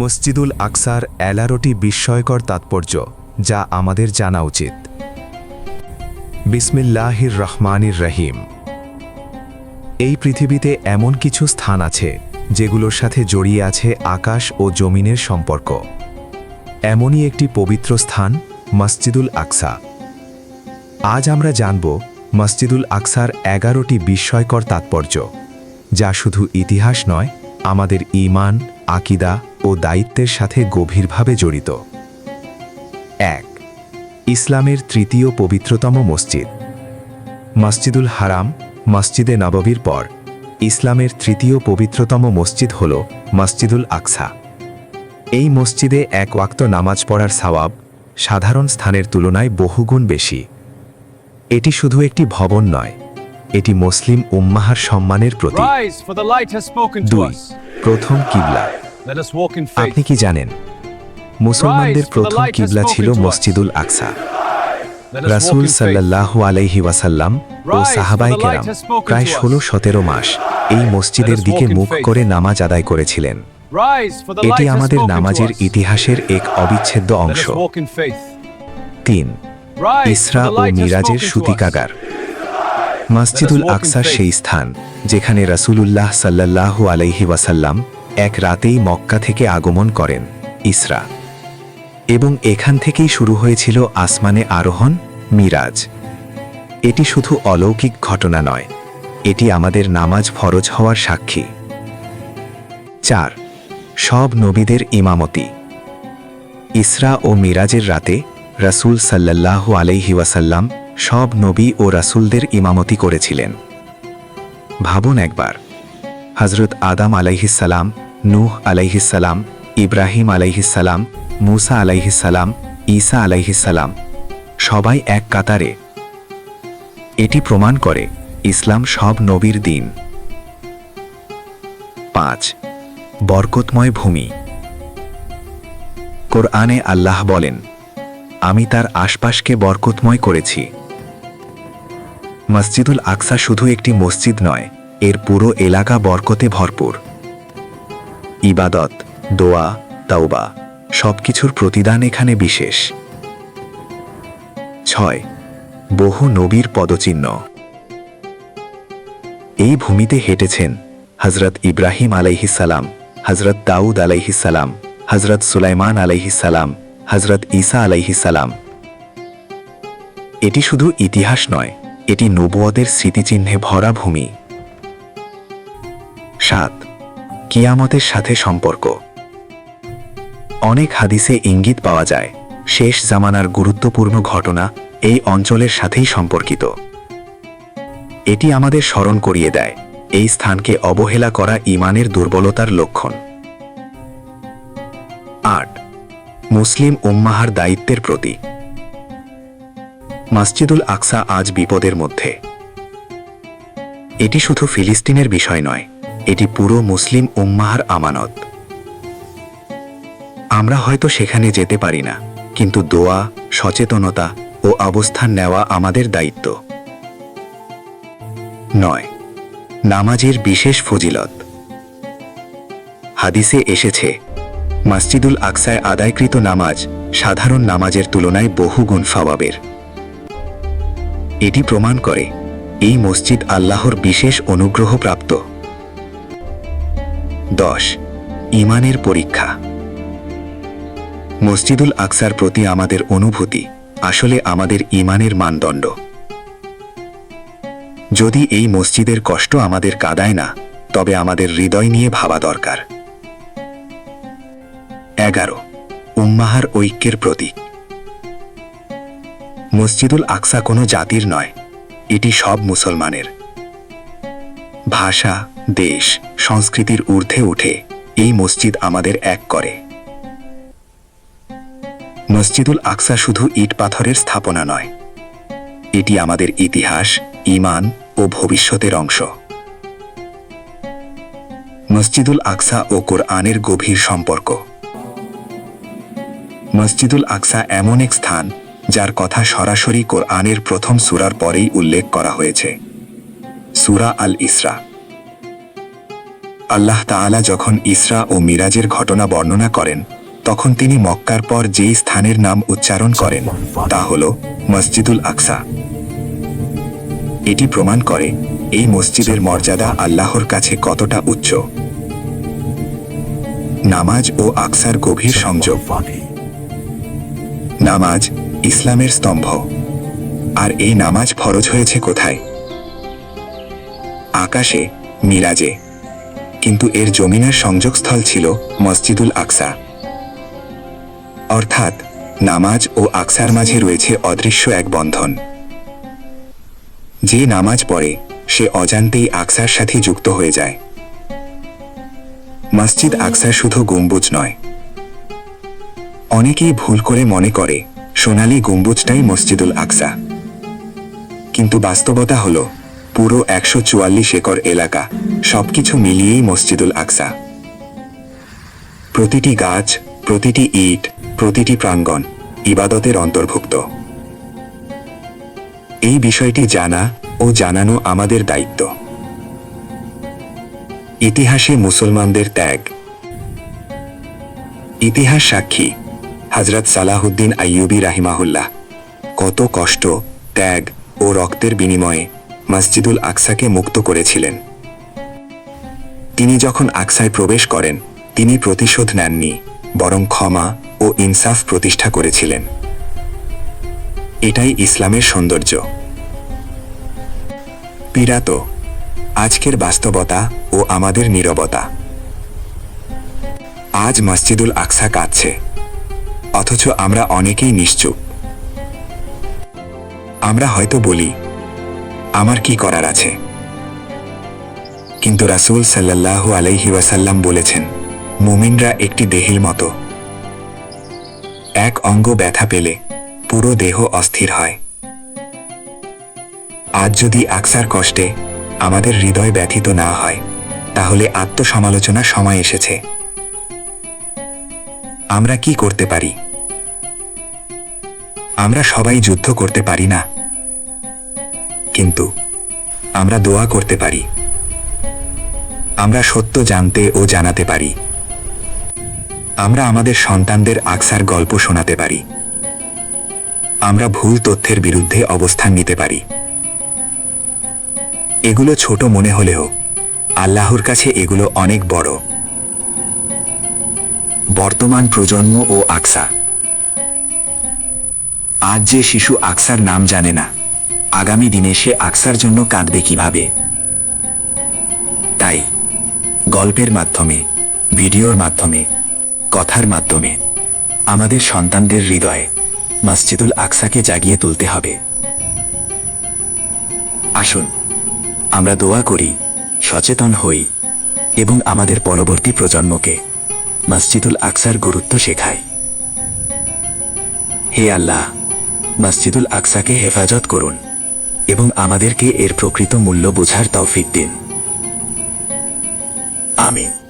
মসজিদুল আকসার এলারোটি বিস্ময়কর তাৎপর্য, যা আমাদের জানা উচিত। বিসমিল্লাহির রহমানির রহিম। এই পৃথিবীতে এমন কিছু স্থান আছে, যেগুলোর সাথে জড়িয়ে আছে আকাশ ও জমিনের সম্পর্ক। এমনই একটি পবিত্র স্থান, মসজিদুল আকসা। আজ আমরা জানব মসজিদুল আকসার এগারোটি বিস্ময়কর তাৎপর্য, যা শুধু ইতিহাস নয়, আমাদের ঈমান আকিদা ও দায়িত্বের সাথে গভীরভাবে জড়িত। এক, ইসলামের তৃতীয় পবিত্রতম মসজিদ। মসজিদুল হারাম, মসজিদে নববীর পর ইসলামের তৃতীয় পবিত্রতম মসজিদ হল মসজিদুল আকসা। এই মসজিদে এক ওয়াক্ত নামাজ পড়ার সওয়াব সাধারণ স্থানের তুলনায় বহুগুণ বেশি। এটি শুধু একটি ভবন নয় এটি মুসলিম উম্মাহার সম্মানের প্রতীক। দুই প্রথম কিবলা। আপনি কি জানেন? মুসলমানদের প্রথম কিবলা ছিল মসজিদুল আকসা। রাসুল সাল্লাহ আলহি ওয়াসাল্লাম ও সাহাবাই কেরাম প্রায় ষোলো সতেরো মাস এই মসজিদের দিকে মুখ করে নামাজ আদায় করেছিলেন। এটি আমাদের নামাজের ইতিহাসের এক অবিচ্ছেদ্য অংশ। তিন ইসরা ও মিরাজের সুতিকাগার। মসজিদুল আকসা সেই স্থান যেখানে রাসূলুল্লাহ সাল্লাল্লাহু আলাইহি ওয়াসাল্লাম এক রাতেই মক্কা থেকে আগমন করেন ইসরা। এবং এখান থেকেই শুরু হয়েছিল আসমানে আরোহণ মিরাজ। এটি শুধু অলৌকিক ঘটনা নয় এটি আমাদের নামাজ ফরজ হওয়ার সাক্ষী। চার সব নবীদের ইমামতি। ইসরা ও মিরাজের রাতে রাসূল সাল্লাল্লাহু আলাইহি ওয়াসাল্লাম সব নবী ও রাসূলদের ইমামতি করেছিলেন। ভাবুন একবার হজরত আদাম আলাইহিসালাম নূহ আলাইহিসালাম ইব্রাহিম আলাইহিসালাম মুসা আলাইহিসালাম ঈসা আলাইহিসালাম সবাই এক কাতারে। এটি প্রমাণ করে ইসলাম সব নবীর দিন। পাঁচ, বরকতময় ভূমি। কোরআনে আল্লাহ বলেন, আমি তার আশপাশকে বরকতময় করেছি। মসজিদুল আকসা শুধু একটি মসজিদ নয়, এর পুরো এলাকা বরকতে ভরপুর। ইবাদত, দোয়া, তাওবা সবকিছুর প্রতিদান এখানে বিশেষ। ছয়, বহু নবীর পদচিহ্ন। এই ভূমিতে হেঁটেছেন হজরত ইব্রাহিম আলাইহিসালাম হজরত দাউদ আলাইহিসালাম হজরত সুলাইমান আলাইহিসালাম হজরত ঈসা আলাইহিসালাম এটি শুধু ইতিহাস নয় এটি নবুয়দের স্মৃতিচিহ্নে ভরা ভূমি। সাত, কিয়ামতের সাথে সম্পর্ক। অনেক হাদিসে ইঙ্গিত পাওয়া যায়, শেষ জামানার গুরুত্বপূর্ণ ঘটনা এই অঞ্চলের সাথেই সম্পর্কিত। এটি আমাদের স্মরণ করিয়ে দেয়, এই স্থানকে অবহেলা করা ইমানের দুর্বলতার লক্ষণ। আট, মুসলিম উম্মাহার দায়িত্বের প্রতি মসজিদুল আকসা আজ বিপদের মধ্যে। এটি শুধু ফিলিস্তিনের বিষয় নয়, এটি পুরো মুসলিম উম্মাহার আমানত। আমরা হয়তো সেখানে যেতে পারি না, কিন্তু দোয়া, সচেতনতা ও অবস্থান নেওয়া আমাদের দায়িত্ব। নয়, নামাজের বিশেষ ফজিলত। হাদিসে এসেছে, মসজিদুল আকসায় আদায়কৃত নামাজ সাধারণ নামাজের তুলনায় বহুগুণ সবাবের এটি প্রমাণ করে, এই মসজিদ আল্লাহর বিশেষ অনুগ্রহ প্রাপ্ত দশ, ইমানের পরীক্ষা। মসজিদুল আকসার প্রতি আমাদের অনুভূতি আসলে আমাদের ইমানের মানদণ্ড। যদি এই মসজিদের কষ্ট আমাদের কাদায় না, তবে আমাদের হৃদয় নিয়ে ভাবা দরকার। এগারো, উম্মাহার ঐক্যের প্রতীক। মসজিদুল আকসা কোনো জাতির নয়। এটি সব মুসলমানের। ভাষা, দেশ, সংস্কৃতির ঊর্ধ্বে উঠে এই মসজিদ আমাদের এক করে। মসজিদুল আকসা শুধু ইট পাথরের স্থাপনা নয়। এটি আমাদের ইতিহাস ইমান ও ভবিষ্যতের অংশ। মসজিদুল আকসা ও কোরআনের গভীর সম্পর্ক। মসজিদুল আকসা এমন এক স্থান যার কথা সরাসরি কোরআনের প্রথম সুরার পরেই উল্লেখ করা হয়েছে। সুরা আল ইসরা। আল্লাহ তাআলা যখন ইসরা ও মিরাজের ঘটনা বর্ণনা করেন, তখন তিনি মক্কার পর যেই স্থানের নাম উচ্চারণ করেন, তা হল মসজিদুল আকসা। এটি প্রমাণ করে এই মসজিদের মর্যাদা আল্লাহর কাছে কতটা উচ্চ। নামাজ ও আকসার গভীর সংযোগ। নামাজ ইসলামের স্তম্ভ। আর এই নামাজ ফরজ হয়েছে কোথায়? আকাশে, মিরাজে। কিন্তু এর জমিনের সংযোগস্থল ছিল মসজিদুল আকসা। অর্থাৎ, নামাজ ও আকসার মাঝে রয়েছে অদৃশ্য এক বন্ধন। যে নামাজ পড়ে, সে অজান্তেই আকসার সাথে যুক্ত হয়ে যায়। মসজিদ আকসা শুধু গম্বুজ নয়। অনেকেই ভুল করে মনে করে সোনালী গম্বুজটাই মসজিদুল আকসা। কিন্তু বাস্তবতা হল, পুরো একশো চুয়াল্লিশ একর এলাকা সবকিছু মিলিয়েই মসজিদুল আকসা। প্রতিটি গাছ, প্রতিটি ইট, প্রতিটি প্রাঙ্গণ ইবাদতের অন্তর্ভুক্ত। এই বিষয়টি জানা ও জানানো আমাদের দায়িত্ব। ইতিহাসে মুসলমানদের ত্যাগ। ইতিহাস সাক্ষী। হজরত সালাহুদ্দিন আইয়ুবী রাহিমাহুল্লাহ। কত কষ্ট, ত্যাগ ও রক্তের বিনিময়ে মসজিদুল আকসাকে মুক্ত করেছিলেন। তিনি যখন আকসায় প্রবেশ করেন, তিনি প্রতিশোধ নেননি, বরং ক্ষমা ও ইনসাফ প্রতিষ্ঠা করেছিলেন। এটাই ইসলামের সৌন্দর্য। পীড়াত, আজকের বাস্তবতা ও আমাদের নীরবতা। আজ মসজিদুল আকসা কাঁদছে। অথচ আমরা অনেকেই নিশ্চুপ। আমরা হয়তো বলি, আমার কি করার আছে? কিন্তু রাসূল সাল্লাল্লাহু আলাইহি ওয়াসাল্লাম বলেছেন, মুমিনরা একটি দেহের মতো। এক অঙ্গ ব্যথা পেলে পুরো দেহ অস্থির হয়। আজ যদি আকসার কষ্টে আমাদের হৃদয় ব্যথিত না হয়, তাহলে আত্মসমালোচনার সময় এসেছে। আমরা কি করতে পারি? আমরা সবাই যুদ্ধ করতে পারি না। কিন্তু আমরা দোয়া করতে পারি। আমরা সত্য জানতে ও জানাতে পারি। আমরা আমাদের সন্তানদের আকসার গল্প শোনাতে পারি। আমরা ভুল তথ্যের বিরুদ্ধে অবস্থান নিতে পারি। এগুলো ছোট মনে হলেও আল্লাহর কাছে এগুলো অনেক বড়। বর্তমান প্রজন্ম ও আকসা। আজ যে শিশু আকসার নাম জানে না, আগামী দিনে সে আকসার জন্য কাঁদবে কীভাবে? তাই, গল্পের মাধ্যমে, ভিডিওর মাধ্যমে, কথার মাধ্যমে, আমাদের সন্তানদের হৃদয়ে মসজিদুল আকসাকে জাগিয়ে তুলতে হবে। আসুন, আমরা দোয়া করি, সচেতন হই এবং আমাদের পরবর্তী প্রজন্মকে। মসজিদুল আকসার গুরুত্ব শেখায়। হে আল্লাহ, মসজিদুল আকসাকে হেফাজত করুন এবং আমাদেরকে এর প্রকৃত মূল্য বোঝার তৌফিক দিন। আমিন।